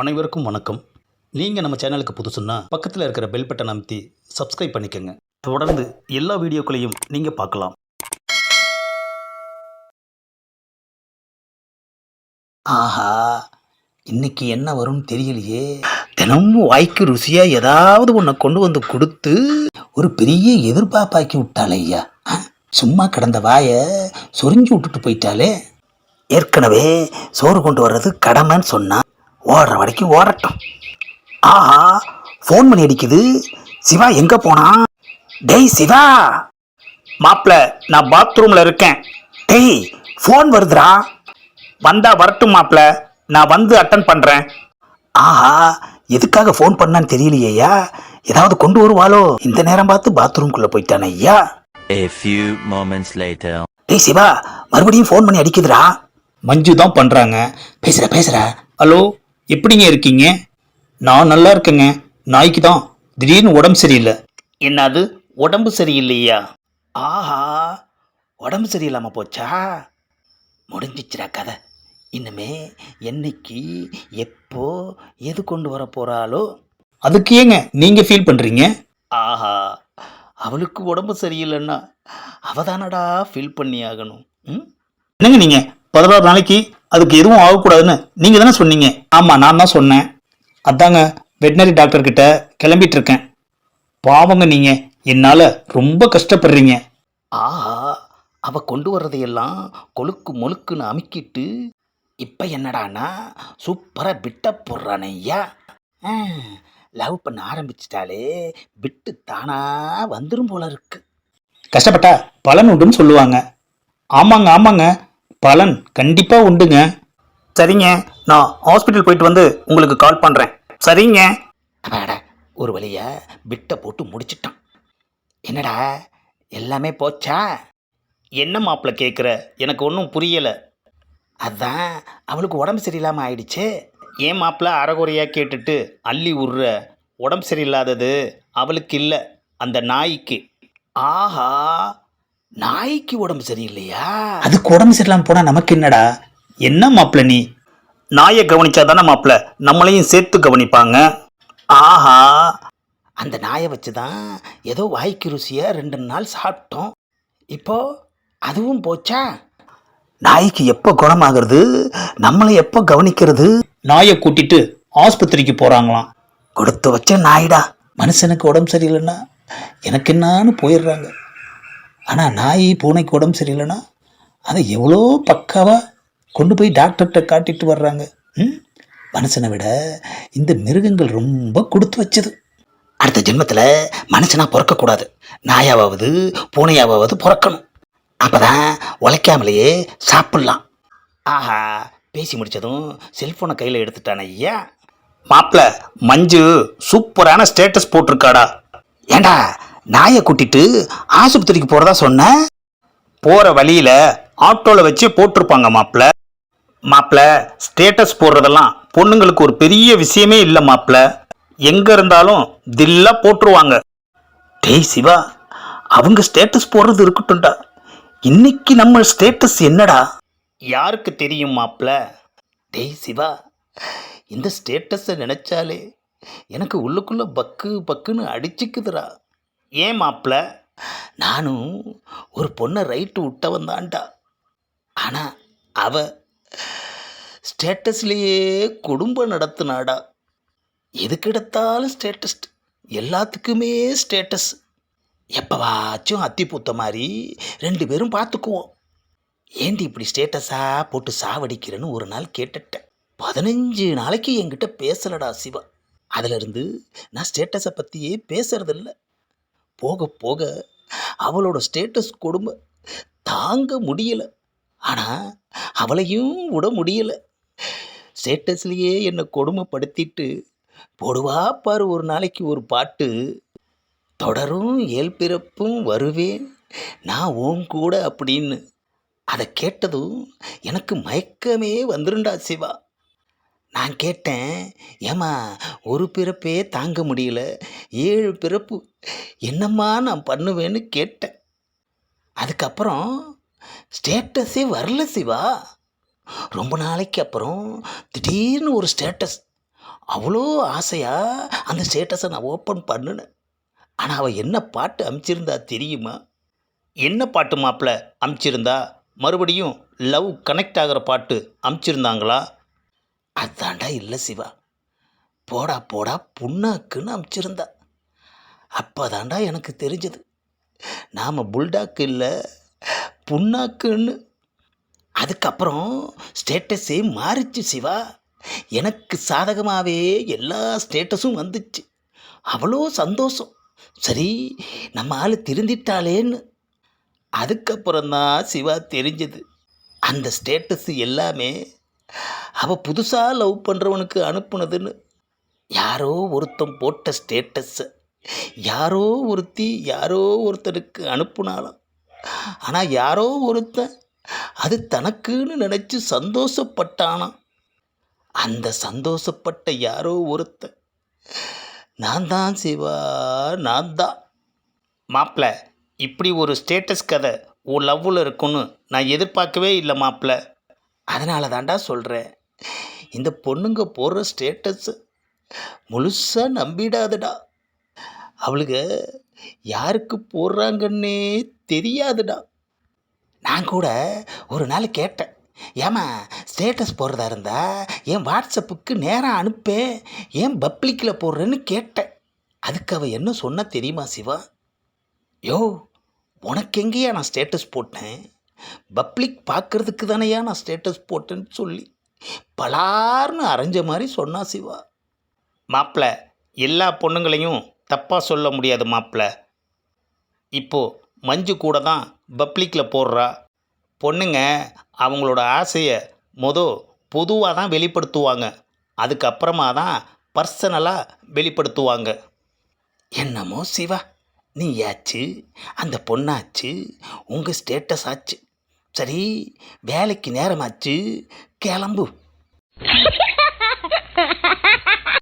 அனைவருக்கும் வணக்கம். நீங்கள் நம்ம சேனலுக்கு புதுசுன்னா பக்கத்தில் இருக்கிற பெல் பட்டன் அமைத்தி சப்ஸ்கிரைப் பண்ணிக்கோங்க. தொடர்ந்து எல்லா வீடியோக்களையும் நீங்கள் பார்க்கலாம். ஆஹா இன்னைக்கு என்ன வரும்னு தெரியலையே. தினமும் வாய்க்கு ருசியாக ஏதாவது ஒன்றை கொண்டு வந்து கொடுத்து ஒரு பெரிய எதிர்பார்ப்பாக்கி விட்டாளே ஐயா. சும்மா கிடந்த வாயை சொரிஞ்சு விட்டுட்டு போயிட்டாலே ஏற்கனவே சோறு கொண்டு வர்றது கடமைன்னு சொன்னா ஓடுற வரைக்கும் ஓடட்டும். ஆஹா ஃபோன் பண்ணி அடிக்குது. சிவா எங்க போனா? டேய் சிவா! மாப்பிள நான் பாத்ரூம்ல இருக்கேன். டேய் ஃபோன் வருதுடா. வந்தா வரட்டும் மாப்பிள நான் வந்து அட்டன் பண்றேன். ஆஹா எதுக்காக ஃபோன் பண்ணான்னு தெரியலையா ஏதாவது கொண்டு வருவாளோ. இந்த நேரம் பார்த்து பாத்ரூம்குள்ள போயிட்டானே ஐயா. A few moments later. டேய் சிவா மறுபடியும் ஃபோன் பண்ணி அடிக்குதுடா. மஞ்சு தான் பண்றாங்க. பேசுற பேசுற. ஹலோ? எப்படிங்க இருக்கீங்க? நான் நல்லா இருக்கேங்க. நாய்க்கு தான் திடீர்னு உடம்பு சரியில்லை. என்னது? உடம்பு சரியில்லையா? ஆஹா. உடம்பு சரியில்லாம போச்சா? முடிஞ்சிச்சுடா கதை. இனிமே என்னைக்கு எப்போ எது கொண்டு வர போறாளோ? அதுக்கு ஏங்க நீங்க ஃபீல் பண்றீங்க? ஆஹா. அவளுக்கு உடம்பு சரியில்லைன்னா அவ தானடா ஃபீல் பண்ணி ஆகணும் ம்? என்னங்க நீங்க? பதினாறு நாளைக்கு அதுக்கு எதுவும் ஆகக்கூடாதுன்னு நீங்க தானே சொன்னீங்க. ஆமா நான் தான் சொன்னேன். அதாங்க வெட்டினரி டாக்டர் கிட்ட கிளம்பிட்டு இருக்கேன். பாவங்க நீங்க. என்னால ரொம்ப கஷ்டப்படுறீங்க. ஆஹா அவ கொண்டு வர்றதையெல்லாம் கொழுக்கு மொழுக்குன்னு அமுக்கிட்டு இப்ப என்னடானா சூப்பரா பிட்ட போடுறானே ஐயா. லவ் பண்ண ஆரம்பிச்சிட்டாலே விட்டு தானா வந்துரும் போல இருக்கு. கஷ்டப்பட்டா பலன் உண்டுன்னு சொல்லுவாங்க. ஆமாங்க ஆமாங்க. பலன் கண்டிப்பா உண்டுங்க. சரிங்க நான் ஹாஸ்பிட்டல் போயிட்டு வந்து உங்களுக்கு கால் பண்றேன். சரிங்க. அடாடா ஒரு வழியா பிட்டை போட்டு முடிச்சிட்டான். என்னடா எல்லாமே போச்சா? என்ன மாப்பிள்ள கேட்குற எனக்கு ஒன்றும் புரியலை. அதான் அவளுக்கு உடம்பு சரியில்லாமல் ஆயிடுச்சே. ஏன் மாப்பிள்ள அறகுறையாக கேட்டுட்டு அள்ளி விட்ற உடம்பு சரியில்லாதது அவளுக்கு இல்லை அந்த நாய்க்கு. ஆஹா நாய்க்கு உடம்பு சரியில்லையா? அதுக்கு உடம்பு சரியில்லாமல் போனால் நமக்கு என்னடா? என்ன மாப்பிள்ள நீ? நாயை கவனிச்சா தானே மாப்பிள்ள நம்மளையும் சேர்த்து கவனிப்பாங்க. ஆஹா. அந்த நாயை வச்சு தான் ஏதோ வாய்க்கு ருசியாக ரெண்டு நாள் சாப்பிட்டோம். இப்போ அதுவும் போச்சா? நாய்க்கு எப்போ குணமாகிறது? நம்மளை எப்போ கவனிக்கிறது? நாயை கூட்டிட்டு ஆஸ்பத்திரிக்கு போகிறாங்களாம் கொடுத்து வச்ச நாயிடா. மனுஷனுக்கு உடம்பு சரியில்லைன்னா எனக்கு என்னான்னு போயிடுறாங்க. ஆனால் நாய் பூனைக்கு உடம்பு சரியில்லைன்னா அதை எவ்வளோ பக்காவாக கொண்டு போய் டாக்டர்கிட்ட காட்டிட்டு வர்றாங்க. ம்? மனுஷனை விட இந்த மிருகங்கள் ரொம்ப கொடுத்து வச்சது. அடுத்த ஜென்மத்தில் மனுஷனாக பிறக்கக்கூடாது. நாயாவது பூனையாவது பிறக்கணும். அப்பதான் உழைக்காமலேயே சாப்பிட்லாம். ஆஹா பேசி முடித்ததும் செல்ஃபோனை கையில் எடுத்துட்டான ஐயா. மாப்பிள்ள மஞ்சு சூப்பரான ஸ்டேட்டஸ் போட்டிருக்காடா. ஏண்டா நாயை கூட்டிட்டு ஆஸ்பத்திரிக்கு போகிறதா சொன்ன? போகிற வழியில் ஆட்டோவில் வச்சு போட்டிருப்பாங்க மாப்பிள்ள மாப்பிள்ள ஸ்டேட்டஸ் போடுறதெல்லாம் பொண்ணுங்களுக்கு ஒரு பெரிய விஷயமே இல்லை மாப்பிள்ள எங்கே இருந்தாலும் தில்லா போட்டுருவாங்க. டேய் சிவா அவங்க ஸ்டேட்டஸ் போடுறது இருக்கட்டும்டா. இன்னைக்கு நம்ம ஸ்டேட்டஸ் என்னடா? யாருக்கு தெரியும் மாப்ள? டேய் சிவா இந்த ஸ்டேட்டஸை நினச்சாலே எனக்கு உள்ளுக்குள்ளே பக்கு பக்குன்னு அடிச்சுக்குதுடா. ஏன் மாப்ள? நானும் ஒரு பொண்ணை ரைட்டு விட்டவன் தான்டா ஆனால் அவ ஸ்டேட்டஸ்லேயே குடும்பம் நடத்துனாடா. எதுக்கெடுத்தாலும் ஸ்டேட்டஸ். எல்லாத்துக்குமே ஸ்டேட்டஸ். எப்போவாச்சும் அத்தி பூத்த மாதிரி ரெண்டு பேரும் பார்த்துக்குவோம் ஏண்டி இப்படி ஸ்டேட்டஸாக போட்டு சாவடிக்கிறேன்னு ஒரு நாள் கேட்டுட்டேன். பதினஞ்சு நாளைக்கு என்கிட்ட பேசலடா சிவா. அதிலிருந்து நான் ஸ்டேட்டஸை பற்றியே பேசுறதில்ல. போக போக அவளோட ஸ்டேட்டஸ் கொடுமை தாங்க முடியல. ஆனால் அவளையும் விட முடியல. ஸ்டேட்டஸ்லேயே என்னை கொடுமைப்படுத்திட்டு போடுவா பாரு ஒரு நாளைக்கு ஒரு பாட்டு. தொடரும் ஏல் பிறப்பும் வருவேன். நான் உன் கூட அப்படின்னு. அதை கேட்டதும் எனக்கு மயக்கமே வந்துருண்டா சிவா. நான் கேட்டேன் ஏம்மா ஒரு பிறப்பே தாங்க முடியல. ஏழு பிறப்பு. என்னம்மா நான் பண்ணுவேன்னு கேட்டேன். அதுக்கப்புறம் ஸ்டேட்டஸே வரல சிவா. ரொம்ப நாளைக்கு அப்புறம் திடீர்னு ஒரு ஸ்டேட்டஸ் அவ்வளோ ஆசையாக அந்த ஸ்டேட்டஸை நான் ஓப்பன் பண்ணினேன். ஆனால் அவள் என்ன பாட்டு அமிச்சிருந்தா தெரியுமா? என்ன பாட்டு மாப்பிள்ள அமுச்சிருந்தா? மறுபடியும் லவ் கனெக்ட் ஆகிற பாட்டு அமுச்சிருந்தாங்களா? அதாண்டா இல்லை சிவா. போடா போடா புண்ணாக்குன்னு அமுச்சிருந்தா. அப்போதாண்டா எனக்கு தெரிஞ்சது. நாம் புல்டாக்கு இல்லை புண்ணாக்குன்னு அதுக்கப்புறம் ஸ்டேட்டஸே மாறிச்சு சிவா. எனக்கு சாதகமாகவே எல்லா ஸ்டேட்டஸும் வந்துச்சு. அவ்வளோ சந்தோஷம். சரி நம்ம ஆள் திருந்திட்டாளேன்னு. அதுக்கப்புறம்தான் சிவா தெரிஞ்சது. அந்த ஸ்டேட்டஸ் எல்லாமே அவள் புதுசாக லவ் பண்ணுறவனுக்கு அனுப்புனதுன்னு. யாரோ ஒருத்தன் போட்ட ஸ்டேட்டஸை யாரோ ஒருத்தி யாரோ ஒருத்தனுக்கு அனுப்புனாலும் ஆனால் யாரோ ஒருத்தன் அது தனக்குன்னு நினச்சி சந்தோஷப்பட்டானா? அந்த சந்தோஷப்பட்ட யாரோ ஒருத்தன் நான் தான் சிவா நான் தான். மாப்பிள்ள இப்படி ஒரு ஸ்டேட்டஸ் கதை உன் லவ்வில் இருக்குன்னு நான் எதிர்பார்க்கவே இல்லை மாப்பிள்ள அதனால தாண்டா சொல்கிறேன் இந்த பொண்ணுங்க போடுற ஸ்டேட்டஸு முழுசாக நம்பிடாதுடா. அவளுங்க யாருக்கு போடுறாங்கன்னே தெரியாதுடா. நான் கூட ஒரு நாள் கேட்டேன். ஏமா ஸ்டேட்டஸ் போடுறதா இருந்தால் என் வாட்ஸ்அப்புக்கு நேராக அனுப்பேன் ஏன் பப்ளிக்கில் போடுறேன்னு கேட்டேன். அதுக்கு அவள் என்ன சொன்ன தெரியுமா சிவா? யோ உனக்கு எங்கேயா நான் ஸ்டேட்டஸ் போட்டேன்? பப்ளிக் பார்க்கறதுக்கு தானேயா நான் ஸ்டேட்டஸ் போட்டேன்னு சொல்லி பலார்னு அரைஞ்ச மாதிரி சொன்னா சிவா. மாப்பிள்ள எல்லா பொண்ணுங்களையும் தப்பாக சொல்ல முடியாது மாப்பிள்ள இப்போது மஞ்சு கூட தான் பப்ளிக்கில் போடுறா. பொண்ணுங்க அவங்களோட ஆசையை மொதல் பொதுவாக தான் வெளிப்படுத்துவாங்க. அதுக்கப்புறமா தான் பர்சனலாக வெளிப்படுத்துவாங்க. என்னமோ சிவா நீ ஆச்சு அந்த பொண்ணாச்சு உங்கள் ஸ்டேட்டஸ் ஆச்சு. சரி வேலைக்கு நேரமாச்சு கிளம்பு.